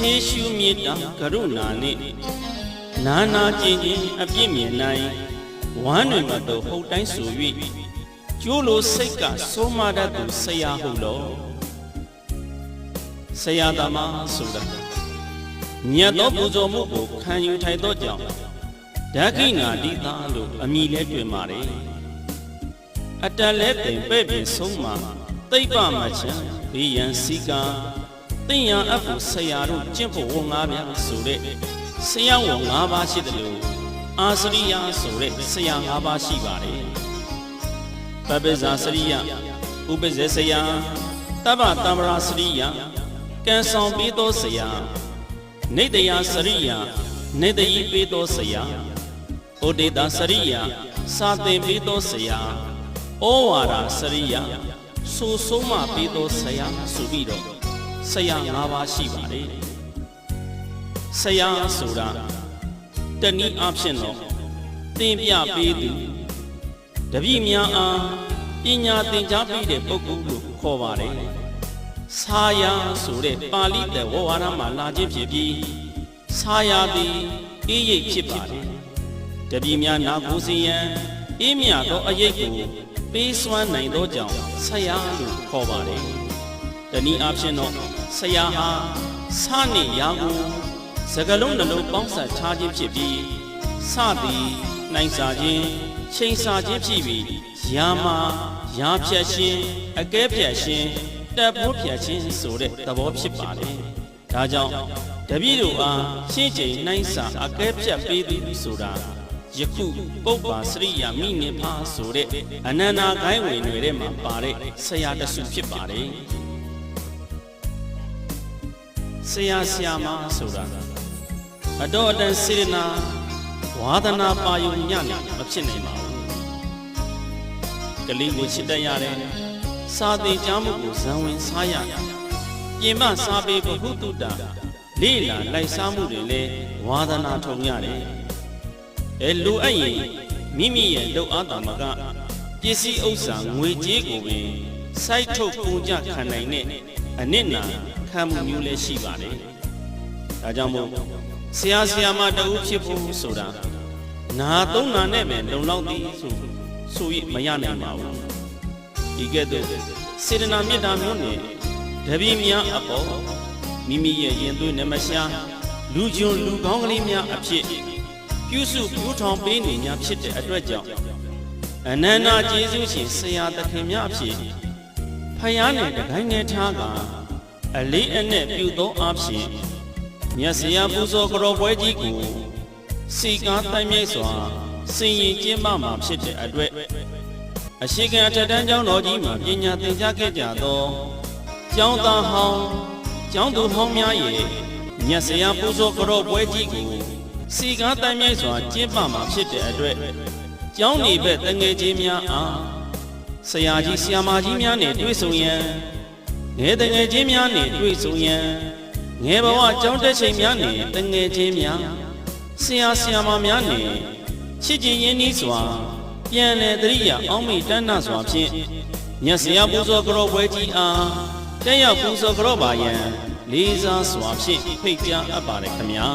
ရှေးရှုမေတ္တာကရုဏာနှင့်နာနာကျင်ခြင်းအပြစ်မြင်နိုင်ဝမ်းတွင်မတော်ဟုတ်တိုင်းဆို၍ကျိုးလိုစိတ်ကစိုးမတတ်သူဆရာဟုတ်လောဆရာသမားဆိုတာမြတ်သောပူဇော်မှုကိုခံယူထိုင်သောကြောင့်ဓကိနာတိသာလို့အမည်လဲတွင်ပါတယ်အတန်လဲတင်ပဲ့ပြင်ဆုံးမှာတိတ်ပမချံဘေးရန်စီကာ တင့်ရန်အဖို့ဆရာတို့ကျင့်ဖို့ဝန်ငါးများဆိုတဲ့ဆရာဝန်၅ပါးရှိတယ်လို့အာစရိယဆိုတဲ့ဆရာ၅ပါးရှိပါတယ်ပပိဇာစရိယဥပဇေဆရာတဗ္ဗတမ္ပရာစရိယကံဆောင်ပေးသောဆရာနေတယစရိယနေတယီပေးသောဆရာဩဒေတာစရိယစာသင်ပေးသောဆရာဩဝါဒစရိယဆိုဆုံးမပေးသောဆရာဆိုပြီးတော့ ဆရာ၅ပါးရှိပါတယ်ဆရာဆိုတာတနည်းအားဖြင့်တော့သင်ပြပေးသူတပည့်များအားပညာသင်ကြားပေးတဲ့ပုဂ္ဂိုလ်လို့ခေါ်ပါတယ်ဆာယာဆိုတဲ့ပါဠိတဲ့ဝဝါဒမှာလာခြင်းဖြစ်ပြီးဆာယာသည်အေးရိပ်ဖြစ်ပါတယ်တပည့်များနာကိုစီယံအေးမြသောအရေးကိုပေးစွမ်းနိုင်သောကြောင့်ဆရာလို့ခေါ်ပါတယ် တနည်းအားဖြင့်တော့ဆရာဟာစနှင့်ရာကိုစကလုံးနှလုံးပေါင်းစပ်ထားခြင်းဖြစ်ပြီးစသည်နိုင်စာခြင်းချိန်စာခြင်းဖြစ်ပြီးရာမာရာဖြတ်ခြင်းအကဲဖြတ်ခြင်းတပ်ဖို့ဖြတ်ခြင်းဆိုတဲ့သဘောဖြစ်ပါတယ်ဒါကြောင့်တပည့်တို့အားရှင်းချိန်နိုင်စာအကဲဖြတ်ပေးသည်ဆိုတာယခုပုပ္ပါစရိယာမိနေဖာဆိုတဲ့အနန္နာခိုင်းဝင်တွေထဲမှာပါတဲ့ဆရာတဆုဖြစ်ပါတယ် ဆရာဆရာမဆိုတာအတော်အတန်စေရနာဝါဒနာပါယုံညံ့မဖြစ်နိုင်ပါဘူးကလေးကိုချစ်တတ်ရတယ်စာသင်ကြားမှုကိုဇံဝင်စားရတယ်ပြင်မစားပေဘဟုတုတ္တလေးလာလိုက်စားမှုတွေလည်းဝါဒနာထုံရတယ်အဲလိုအပ်ရင်မိမိရဲ့လှုပ်အားတာမကပစ္စည်းဥစ္စာငွေကြေးကိုပင်စိုက်ထုတ်ကုန်ကြခံနိုင်တဲ့အနစ်နာ ခံမှုမျိုးလည်းရှိပါတယ်။ဒါကြောင့်မို့ဆရာဆရာမတဦးဖြစ်ဖို့ဆိုတာနာသုံးနာနဲ့ပဲလုံလောက်သည်ဆိုဆိုရမရနိုင်ပါဘူး။ဒီကဲ့သို့စေတနာမေတ္တာမျိုးနဲ့တပည့်များအပေါ်မိမိရဲ့ရင်သွေးနမရှာလူကျွန်းလူကောင်းကလေးများအဖြစ်ပြုစုပူးထောင်ပေးနေများဖြစ်တဲ့အတွက်ကြောင့်အနန္တကျေးဇူးရှင်ဆရာသခင်များအဖြစ်ဖယားနဲ့တကိုင်းငယ်ထားက အလေးအနက်ပြုသောအဖြစ်မြတ်ဆရာပူဇော်ကတော်ပွဲကြီးကိုစီကားတိုင်မြိတ်စွာစင်ရင်ကျင်းပမှာဖြစ်တဲ့အတွက်အရှိကံအထက်တန်းကျောင်းတော်ကြီးမှာပညာသင်ကြားခဲ့ကြသောကျောင်းသားဟောင်းကျောင်းသူဟောင်းများရဲ့မြတ်ဆရာပူဇော်ကတော်ပွဲကြီးကိုစီကားတိုင်မြိုက်စွာကျင်းပမှာဖြစ်တဲ့အတွက်ကျောင်းနေဘက်တငယ်ချင်းများအားဆရာကြီးဆရာမကြီးများနဲ့တွေ့ဆုံရန် ငယ်တငယ်ချင်းများနဲ့တွေ့ဆုံရန်ငယ်ဘဝကျောင်းတက်ချိန်များနဲ့တငယ်ချင်းများဆရာဆရာမများနဲ့ချစ်ကြည်ရင်းနှီးစွာပြန်လည်တရိယာအောင်းမိတန်းနာစွာဖြင့်မြတ်ဆရာပူဇော်ကတော်ပွဲကြီးအားတက်ရောက်ပူဇော်ကတော်ပါယံလေးစားစွာဖြင့်ဖိတ်ကြားအပ်ပါတယ်ခင်ဗျာ